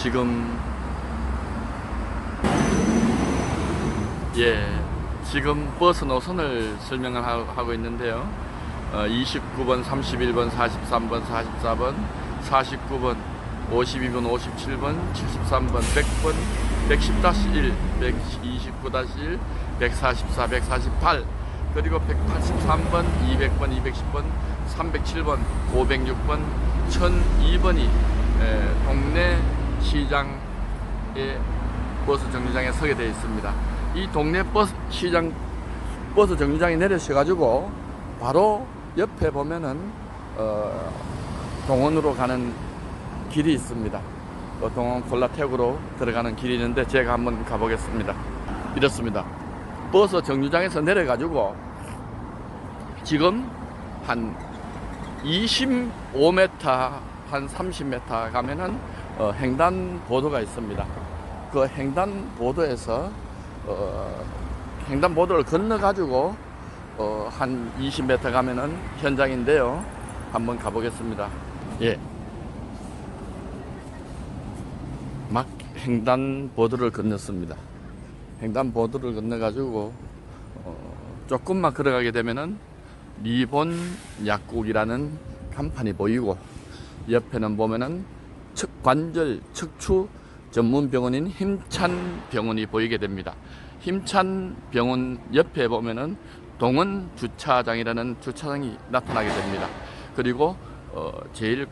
지금 예 지금 버스 노선을 설명을 하- 하고 있는데요. 어, 29번, 31번, 43번, 44번, 49번, 52번, 57번, 73번, 100번, 110-1, 129-1, 144, 148, 그리고 183번, 200번, 210번, 307번, 506번, 1002번이 동네 시장의 버스 정류장에 서게 되어 있습니다. 이 동네 버스 시장 버스 정류장에 내려셔가지고 바로 옆에 보면은 어, 동원으로 가는 길이 있습니다. 그 동원 콜라텍으로 들어가는 길이 있는데 제가 한번 가보겠습니다. 이렇습니다. 버스 정류장에서 내려가지고 지금 한 25m 한 30m 가면은 어, 횡단보도가 있습니다. 그 횡단보도에서 어, 횡단보도를 건너 가지고 어, 한 20m 가면은 현장인데요. 한번 가보겠습니다. 예. 막 횡단보도를 건넜습니다. 횡단보도를 건너가지고 어, 조금만 걸어가게 되면은 리본 약국이라는 간판이 보이고 옆에는 보면은 척 관절 척추 전문 병원인 힘찬 병원이 보이게 됩니다. 힘찬 병원 옆에 보면은 동원 주차장이라는 주차장이 나타나게 됩니다. 그리고 어 제일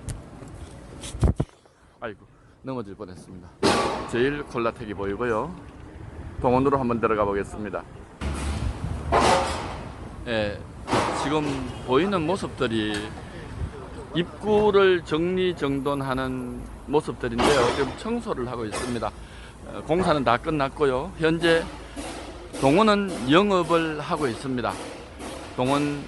아이고 넘어질 뻔했습니다. 제일 콜라텍이 보이고요. 동원으로 한번 들어가 보겠습니다. 예, 지금 보이는 모습들이 입구를 정리정돈하는 모습들인데요. 지금 청소를 하고 있습니다. 어, 공사는 다 끝났고요. 현재 동원은 영업을 하고 있습니다. 동원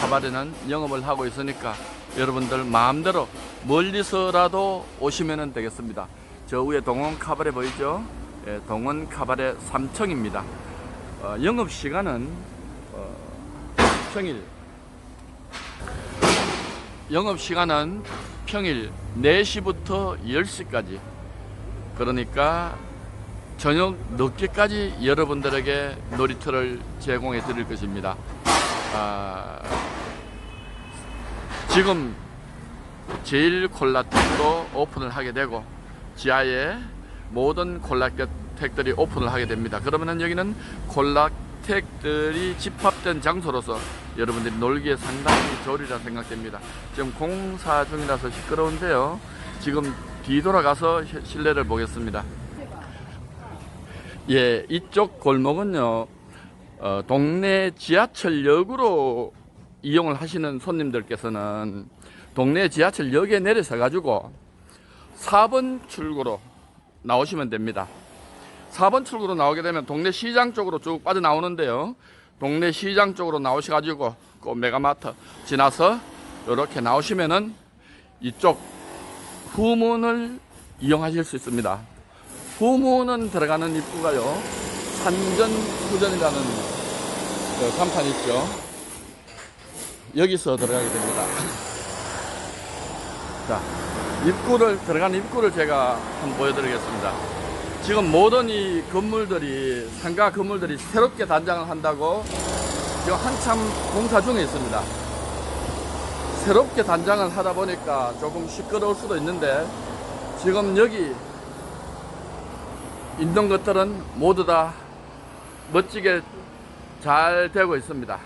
카바레는 영업을 하고 있으니까 여러분들 마음대로 멀리서라도 오시면 되겠습니다. 저 위에 동원 카바레 보이죠? 예, 동원 카바레 3층입니다. 어, 영업 시간은 어, 평일 영업 시간은 평일 4시부터 10시까지 그러니까 저녁 늦게까지 여러분들에게 놀이터를 제공해 드릴 것입니다. 아, 지금 제일 콜라텍도 오픈을 하게 되고 지하에 모든 콜라텍들이 오픈을 하게 됩니다. 그러면은 여기는 콜라 텍들이 집합된 장소로서 여러분들이 놀기에 상당히 좋으리라 생각됩니다. 지금 공사 중이라서 시끄러운데요. 지금 뒤돌아가서 시- 실내를 보겠습니다. 예, 이쪽 골목은요, 어, 동네 지하철역으로 이용을 하시는 손님들께서는 동네 지하철역에 내려서 가지고 4번 출구로 나오시면 됩니다. 4번 출구로 나오게 되면 동네 시장 쪽으로 쭉 빠져나오는데요. 동네 시장 쪽으로 나오셔가지고 그 메가마트 지나서 이렇게 나오시면은 이쪽 후문을 이용하실 수 있습니다. 후문은 들어가는 입구가요. 산전 후전이라는 그 간판 있죠. 여기서 들어가게 됩니다. 자, 입구를 들어가는 입구를 제가 한번 보여드리겠습니다. 지금 모든 이 건물들이 상가 건물들이 새롭게 단장을 한다고 지금 한참 공사 중에 있습니다. 새롭게 단장을 하다 보니까 조금 시끄러울 수도 있는데 지금 여기 있는 것들은 모두 다 멋지게 잘 되고 있습니다.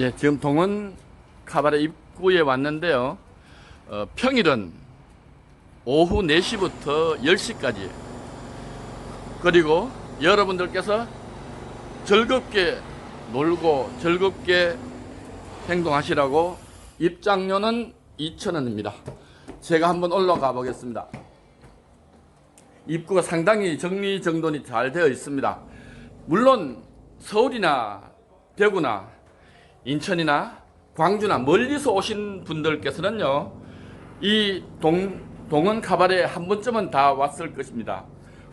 예, 지금 동원 카바레 입 구에 왔는데요. 어, 평일은 오후 4시부터 10시까지 그리고 여러분들께서 즐겁게 놀고 즐겁게 행동하시라고 입장료는 2,000원입니다. 제가 한번 올라가 보겠습니다. 입구가 상당히 정리정돈이 잘 되어 있습니다. 물론 서울이나 대구나 인천이나 광주나 멀리서 오신 분들께서는요, 이 동, 동원 카바레 한 번쯤은 다 왔을 것입니다.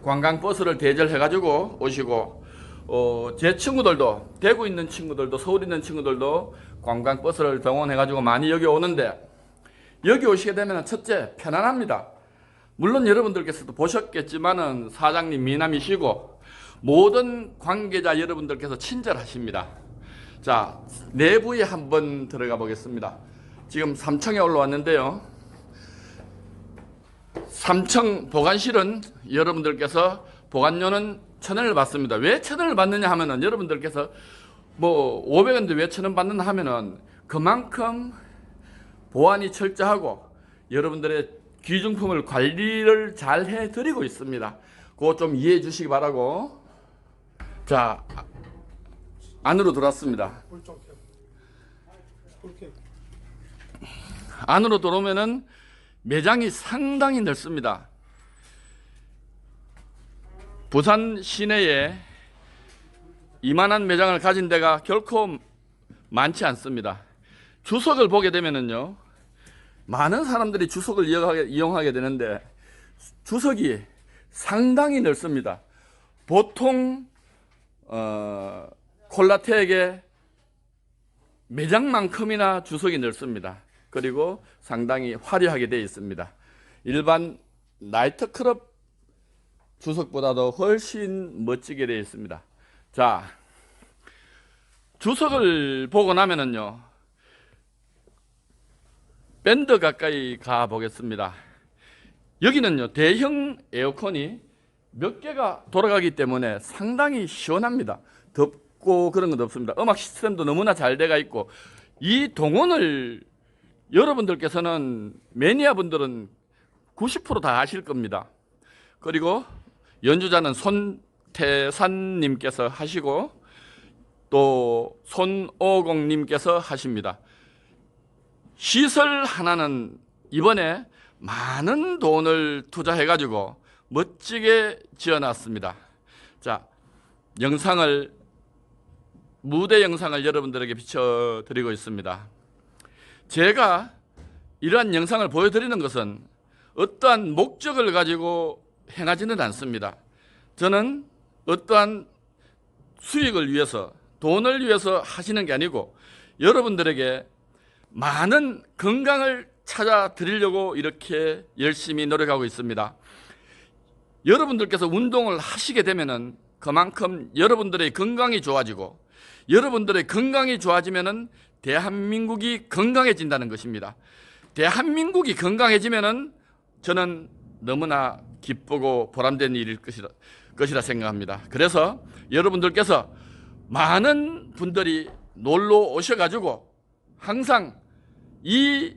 관광버스를 대절해가지고 오시고, 어, 제 친구들도 대구 있는 친구들도 서울 있는 친구들도 관광버스를 동원해가지고 많이 여기 오는데 여기 오시게 되면 첫째 편안합니다. 물론 여러분들께서도 보셨겠지만은 사장님 미남이시고 모든 관계자 여러분들께서 친절하십니다. 자 내부에 한번 들어가 보겠습니다. 지금 3층에 올라왔는데요. 3층 보관실은 여러분들께서 보관료는 천 원을 받습니다. 왜 천 원을 받느냐 하면은 여러분들께서 뭐 500원인데 왜 천원 받느냐 하면은 그만큼 보안이 철저하고 여러분들의 귀중품을 관리를 잘 해드리고 있습니다. 그거 좀 이해해 주시기 바라고. 자, 안으로 들어왔습니다. 안으로 들어오면은 매장이 상당히 넓습니다. 부산 시내에 이만한 매장을 가진 데가 결코 많지 않습니다. 주석을 보게 되면은요, 많은 사람들이 주석을 이용하게, 이용하게 되는데 주석이 상당히 넓습니다. 보통 어, 콜라텍의 매장만큼이나 주석이 넓습니다. 그리고 상당히 화려하게 되어 있습니다. 일반 나이트클럽 주석보다도 훨씬 멋지게 되어 있습니다. 자, 주석을 보고 나면은요, 밴드 가까이 가 보겠습니다. 여기는요, 대형 에어컨이 몇 개가 돌아가기 때문에 상당히 시원합니다. 덥 고 그런 건 없습니다. 음악 시스템도 너무나 잘 돼가 있고, 이 동원을 여러분들께서는 매니아 분들은 90%다 아실 겁니다. 그리고 연주자는 손태산님께서 하시고 또 손오공님께서 하십니다. 시설 하나는 이번에 많은 돈을 투자해가지고 멋지게 지어놨습니다. 자, 영상을 무대 영상을 여러분들에게 비춰드리고 있습니다. 제가 이러한 영상을 보여드리는 것은 어떠한 목적을 가지고 행하지는 않습니다. 저는 어떠한 수익을 위해서 돈을 위해서 하시는 게 아니고 여러분들에게 많은 건강을 찾아 드리려고 이렇게 열심히 노력하고 있습니다. 여러분들께서 운동을 하시게 되면은 그만큼 여러분들의 건강이 좋아지고 여러분들의 건강이 좋아지면은 대한민국이 건강해진다는 것입니다. 대한민국이 건강해지면은 저는 너무나 기쁘고 보람된 일일 것이라, 것이라 생각합니다. 그래서 여러분들께서 많은 분들이 놀러 오셔가지고 항상 이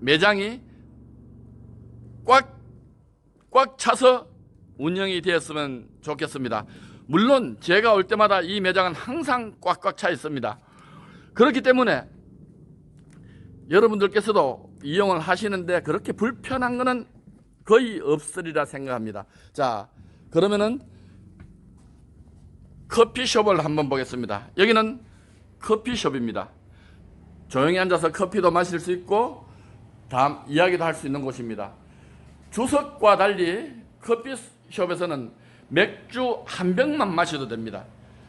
매장이 꽉, 꽉 차서 운영이 되었으면 좋겠습니다. 물론 제가 올 때마다 이 매장은 항상 꽉꽉 차 있습니다. 그렇기 때문에 여러분들께서도 이용을 하시는데 그렇게 불편한 것은 거의 없으리라 생각합니다. 자, 그러면은 커피숍을 한번 보겠습니다. 여기는 커피숍입니다. 조용히 앉아서 커피도 마실 수 있고 다음 이야기도 할 수 있는 곳입니다. 주석과 달리 커피숍에서는 맥주 한 병만 마셔도 됩니다.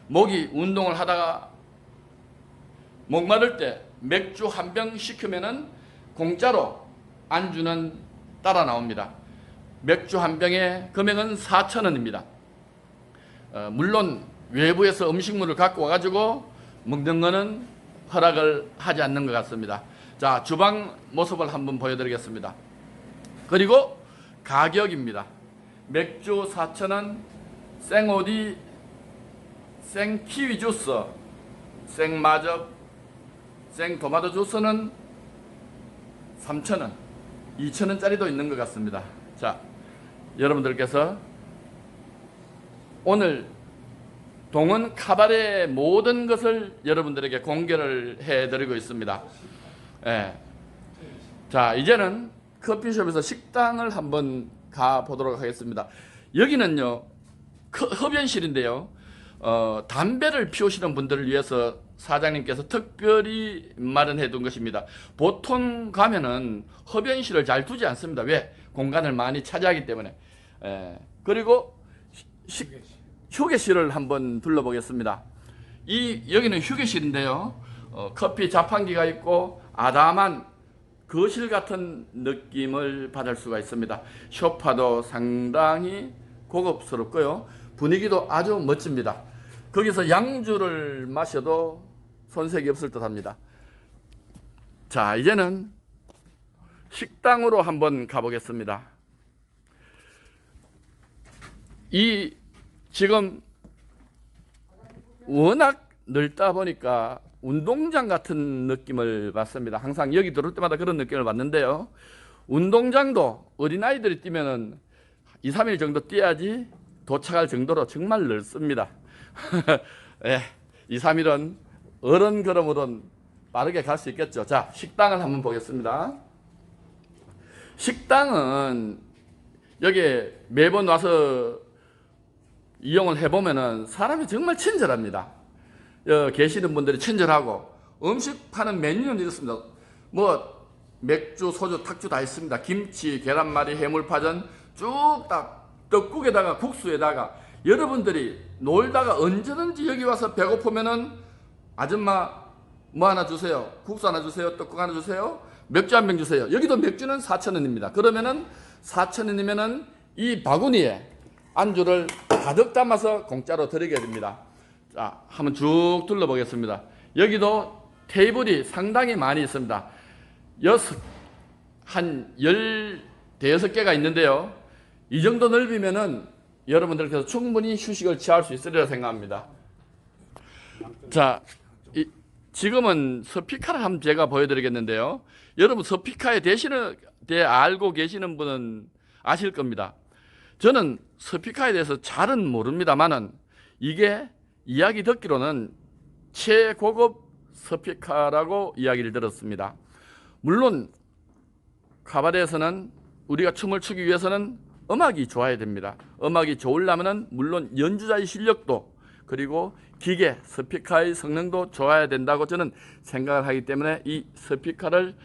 목이 운동을 하다가 목마를 때 맥주 한 병 시키면은 공짜로 안주는 따라 나옵니다. 맥주 한 병의 금액은 4,000원입니다. 어, 물론 외부에서 음식물을 갖고 와가지고 먹는 거는 허락을 하지 않는 것 같습니다. 자, 주방 모습을 한번 보여드리겠습니다. 그리고 가격입니다. 맥주 4,000원, 생오디, 생키위 주스, 생마적, 생토마토 주스는 3,000원, 2,000원짜리도 있는 것 같습니다. 자, 여러분들께서 오늘 동원 카바레의 모든 것을 여러분들에게 공개를 해드리고 있습니다. 예. 자, 이제는 커피숍에서 식당을 한번 가 보도록 하겠습니다. 여기는요, 커- 흡연실인데요. 어, 담배를 피우시는 분들을 위해서 사장님께서 특별히 마련해 둔 것입니다. 보통 가면은 흡연실을 잘 두지 않습니다. 왜? 공간을 많이 차지하기 때문에. 예. 그리고 시- 식, 휴게실을 한번 둘러보겠습니다. 이 여기는 휴게실인데요. 어, 커피 자판기가 있고 아담한 거실 같은 느낌을 받을 수가 있습니다. 소파도 상당히 고급스럽고요. 분위기도 아주 멋집니다. 거기서 양주를 마셔도 손색이 없을 듯 합니다. 자, 이제는 식당으로 한번 가보겠습니다. 이 지금 워낙 넓다 보니까 운동장 같은 느낌을 받습니다. 항상 여기 들어올 때마다 그런 느낌을 받는데요. 운동장도 어린아이들이 뛰면은 2, 3일 정도 뛰어야지 도착할 정도로 정말 넓습니다. 예, 2, 3일은 어른 걸음으로는 빠르게 갈 수 있겠죠. 자, 식당을 한번 보겠습니다. 식당은 여기 매번 와서 이용을 해보면은 사람이 정말 친절합니다. 여 계시는 분들이 친절하고 음식 파는 메뉴는 이렇습니다. 뭐 맥주, 소주, 탁주 다 있습니다. 김치, 계란말이, 해물파전 쭉 다 떡국에다가 국수에다가 여러분들이 놀다가 언제든지 여기 와서 배고프면은 아줌마 뭐 하나 주세요. 국수 하나 주세요. 떡국 하나 주세요. 맥주 한 병 주세요. 여기도 맥주는 4,000원입니다. 그러면은 4,000원이면은 이 바구니에 안주를 가득 담아서 공짜로 드리게 됩니다. 자, 한번 쭉 둘러보겠습니다. 여기도 테이블이 상당히 많이 있습니다. 여섯, 한 열, 대여섯 개가 있는데요. 이 정도 넓이면은 여러분들께서 충분히 휴식을 취할 수 있으리라 생각합니다. 자, 이, 지금은 스피카를 한번 제가 보여드리겠는데요. 여러분 스피카에 대신에 대해 알고 계시는 분은 아실 겁니다. 저는 스피카에 대해서 잘은 모릅니다만은 이게 이야기 듣기로는 최고급 스피카라고 이야기를 들었습니다. 물론 카바레에서는 우리가 춤을 추기 위해서는 음악이 좋아야 됩니다. 음악이 좋으려면은 물론 연주자의 실력도 그리고 기계 스피커의 성능도 좋아야 된다고 저는 생각을 하기 때문에 이 스피커를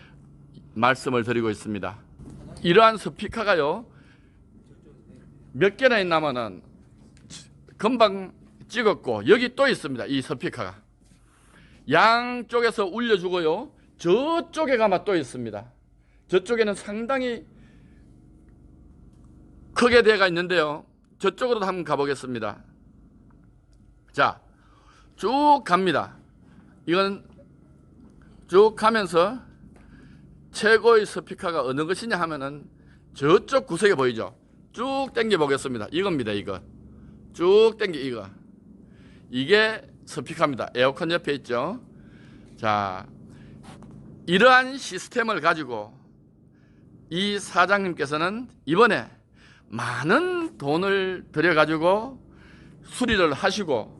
말씀을 드리고 있습니다. 이러한 스피커가요 몇 개나 있나면은 금방 찍었고 여기 또 있습니다. 이 스피커가 양쪽에서 울려주고요 저쪽에 가면 또 있습니다. 저쪽에는 상당히 크게 되어가 있는데요. 저쪽으로 한번 가보겠습니다. 자, 쭉 갑니다. 이건 쭉 가면서 최고의 스피커가 어느 것이냐 하면은 저쪽 구석에 보이죠? 쭉 당겨 보겠습니다. 이겁니다, 이거. 쭉 당겨, 이거. 이게 스피커입니다. 에어컨 옆에 있죠? 자, 이러한 시스템을 가지고 이 사장님께서는 이번에 많은 돈을 들여가지고 수리를 하시고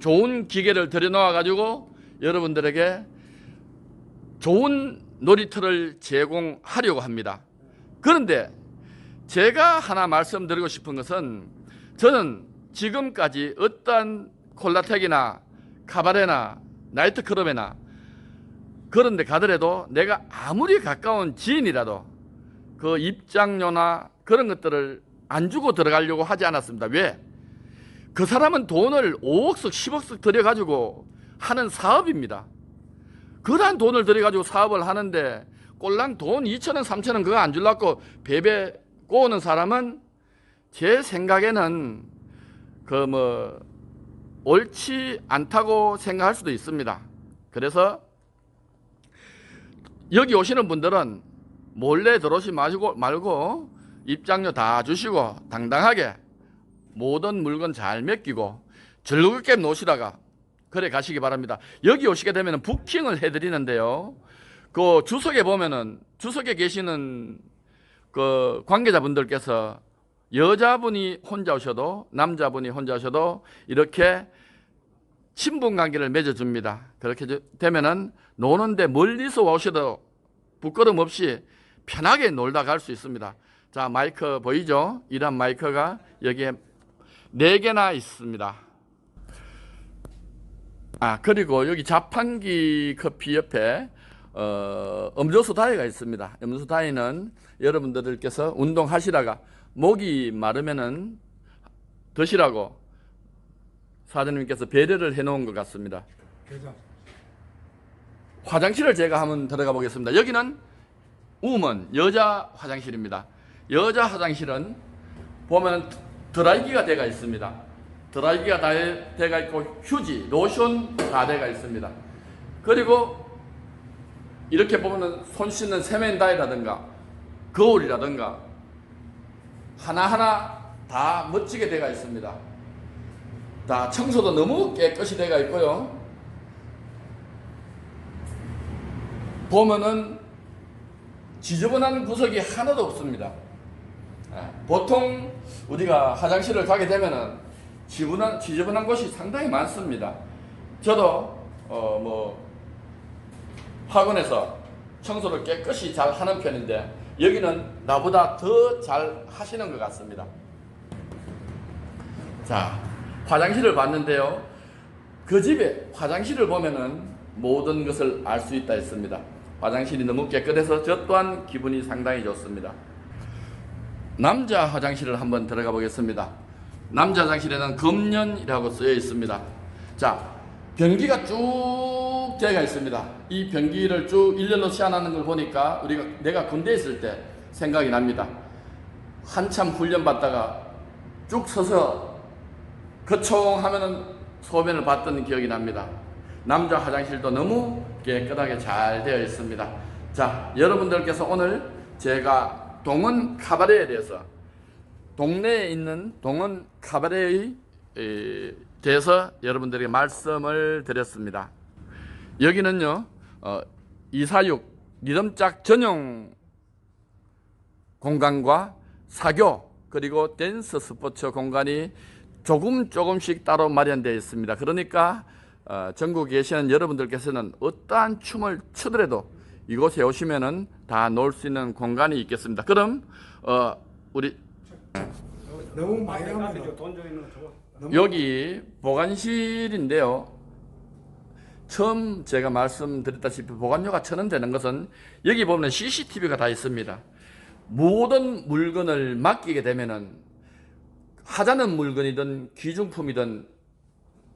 좋은 기계를 들여놓아 가지고 여러분들에게 좋은 놀이터를 제공하려고 합니다. 그런데 제가 하나 말씀드리고 싶은 것은 저는 지금까지 어떠한 콜라텍이나 카바레나 나이트클럽이나 그런 데 가더라도 내가 아무리 가까운 지인이라도 그 입장료나 그런 것들을 안 주고 들어가려고 하지 않았습니다. 왜? 그 사람은 돈을 5억씩, 10억씩 들여가지고 하는 사업입니다. 그러한 돈을 들여가지고 사업을 하는데 꼴랑 돈 2천원, 3천원 그거 안 줄라고 베베 꼬는 사람은 제 생각에는 그뭐 옳지 않다고 생각할 수도 있습니다. 그래서 여기 오시는 분들은 몰래 들어오지 마시고 말고 입장료 다 주시고 당당하게 모든 물건 잘 맡기고 즐겁게 노시다가 그래 가시기 바랍니다. 여기 오시게 되면 부킹을 해드리는데요. 그 주석에 보면은 주석에 계시는 그 관계자분들께서 여자분이 혼자 오셔도 남자분이 혼자 오셔도 이렇게 친분 관계를 맺어줍니다. 그렇게 저- 되면은 노는데 멀리서 오셔도 부끄럼 없이 편하게 놀다 갈 수 있습니다. 자, 마이크 보이죠? 이런 마이크가 여기에 네 개나 있습니다. 아, 그리고 여기 자판기 커피 옆에 어, 음료수 다이가 있습니다. 음료수 다이는 여러분들께서 운동하시다가 목이 마르면은 드시라고 사장님께서 배려를 해놓은 것 같습니다. 화장실을 제가 한번 들어가 보겠습니다. 여기는 우먼 여자 화장실입니다. 여자 화장실은 보면 드라이기가 되어 있습니다. 드라이기가 다 되어 있고 휴지, 로션 다 되어 있습니다. 그리고 이렇게 보면은 손 씻는 세면다이라든가 거울이라든가 하나하나 다 멋지게 되어 있습니다. 다 청소도 너무 깨끗이 되어 있고요. 보면은 지저분한 구석이 하나도 없습니다. 아, 보통 우리가 화장실을 가게 되면은 지저분한, 지저분한 곳이 상당히 많습니다. 저도 어 뭐 학원에서 청소를 깨끗이 잘 하는 편인데 여기는 나보다 더 잘 하시는 것 같습니다. 자, 화장실을 봤는데요. 그 집에 화장실을 보면은 모든 것을 알 수 있다 했습니다. 화장실이 너무 깨끗해서 저 또한 기분이 상당히 좋습니다. 남자 화장실을 한번 들어가 보겠습니다. 남자 화장실에는 금년이라고 쓰여 있습니다. 자, 변기가 쭉 되어 있습니다. 이 변기를 쭉 일렬로 시안하는 걸 보니까 우리가 내가 군대에 있을 때 생각이 납니다. 한참 훈련 받다가 쭉 서서 거총 하면은 소변을 봤던 기억이 납니다. 남자 화장실도 너무 깨끗하게 잘 되어 있습니다. 자, 여러분들께서 오늘 제가 동원 카바레에 대해서 동네에 있는 동원 카바레의 에, 대해서 여러분들에게 말씀을 드렸습니다. 여기는요, 어, 246 리듬짝 전용 공간과 사교 그리고 댄스 스포츠 공간이 조금 조금씩 따로 마련되어 있습니다. 그러니까 어, 전국에 계시는 여러분들께서는 어떠한 춤을 추더라도 이곳에 오시면은 다 놀 수 있는 공간이 있겠습니다. 그럼 어, 우리 너무 많이. 돈. 너무 여기 보관실인데요. 처음 제가 말씀드렸다시피 보관료가 천 원 되는 것은 여기 보면 CCTV가 다 있습니다. 모든 물건을 맡기게 되면은 하자는 물건이든 귀중품이든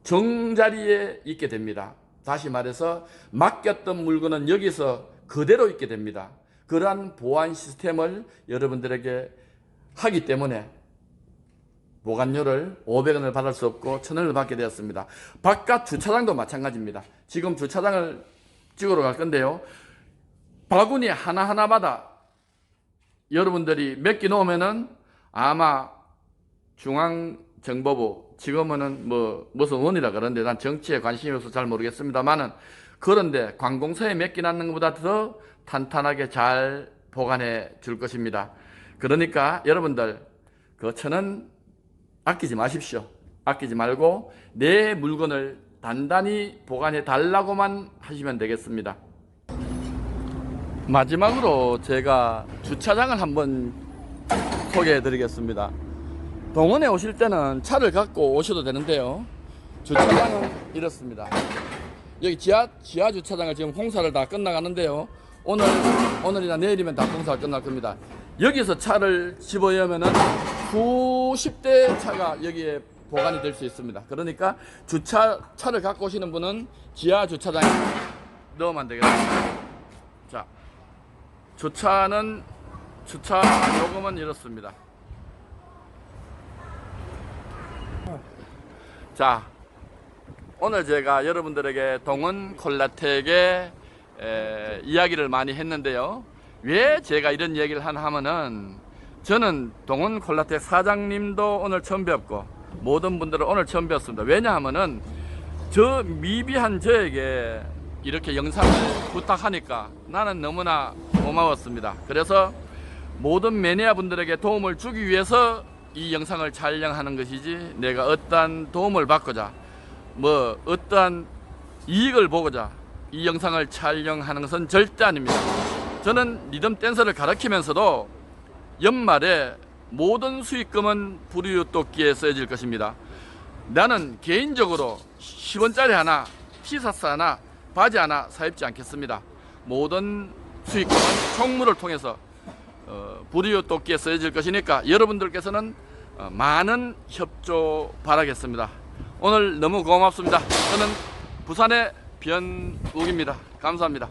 정자리에 있게 됩니다. 다시 말해서 맡겼던 물건은 여기서 그대로 있게 됩니다. 그러한 보안 시스템을 여러분들에게 하기 때문에 보관료를 500원을 받을 수 없고 1000원을 받게 되었습니다. 바깥 주차장도 마찬가지입니다. 지금 주차장을 찍으러 갈 건데요. 바구니 하나하나마다 여러분들이 몇 개 놓으면은 아마 중앙정보부 지금은 뭐 무슨 원이라 그러는데 난 정치에 관심이 없어서 잘 모르겠습니다만은 그런데 관공서에 몇개 낳는 것보다 더 탄탄하게 잘 보관해 줄 것입니다. 그러니까 여러분들 그 천원 아끼지 마십시오. 아끼지 말고 내 물건을 단단히 보관해 달라고만 하시면 되겠습니다. 마지막으로 제가 주차장을 한번 소개해 드리겠습니다. 동원에 오실 때는 차를 갖고 오셔도 되는데요. 주차장은 이렇습니다. 여기 지하, 지하 주차장을 지금 공사를 다 끝나가는데요. 오늘, 오늘이나 내일이면 다 공사가 끝날 겁니다. 여기서 차를 집어여면은 수십 대 차가 여기에 보관이 될 수 있습니다. 그러니까 주차, 차를 갖고 오시는 분은 지하 주차장에 넣으면 되겠습니다. 자, 주차는, 주차 요금은 이렇습니다. 자, 오늘 제가 여러분들에게 동원 콜라텍의 에, 이야기를 많이 했는데요. 왜 제가 이런 얘기를 하나 하면은 저는 동원 콜라텍 사장님도 오늘 처음 뵙고 모든 분들은 오늘 처음 뵙습니다. 왜냐하면은 저 미비한 저에게 이렇게 영상을 부탁하니까 나는 너무나 고마웠습니다. 그래서 모든 매니아 분들에게 도움을 주기 위해서 이 영상을 촬영하는 것이지 내가 어떠한 도움을 받고자 뭐 어떠한 이익을 보고자 이 영상을 촬영하는 것은 절대 아닙니다. 저는 리듬 댄서를 가르치면서도 연말에 모든 수익금은 불이웃 돕기에 쓰여질 것입니다. 나는 개인적으로 10원짜리 하나, 티셔츠 하나, 바지 하나 사입지 않겠습니다. 모든 수익금은 총무를 통해서 어, 불이웃 돕기에 쓰여질 것이니까 여러분들께서는 어, 많은 협조 바라겠습니다. 오늘 너무 고맙습니다. 저는 부산의 변욱입니다. 감사합니다.